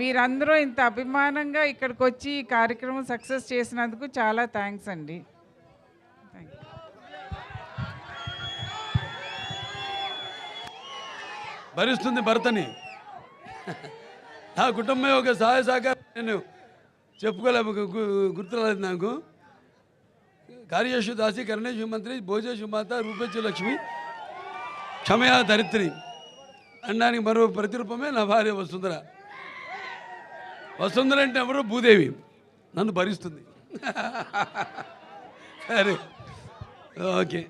మీరందరూ ఇంత అభిమానంగా ఇక్కడికి వచ్చి ఈ కార్యక్రమం సక్సెస్ చేసినందుకు చాలా థ్యాంక్స్ అండి. థ్యాంక్ యూ భరిస్తుంది భర్తని. నా కుటుంబం యొక్క సహాయ సహకారం. నేను చెప్పుకోలే గుర్తురాలేదు నాకు. కార్యేషు దాసి కరణేశ్వర మంత్రి భోజేషు మాత రూపేషు లక్ష్మి క్షమయా ధరిత్రి అనడానికి మరో ప్రతిరూపమే నా భార్య వసుంధర. వసుంధర అంటే ఎవరు? భూదేవి. నన్ను భరిస్తుంది. సరే. ఓకే.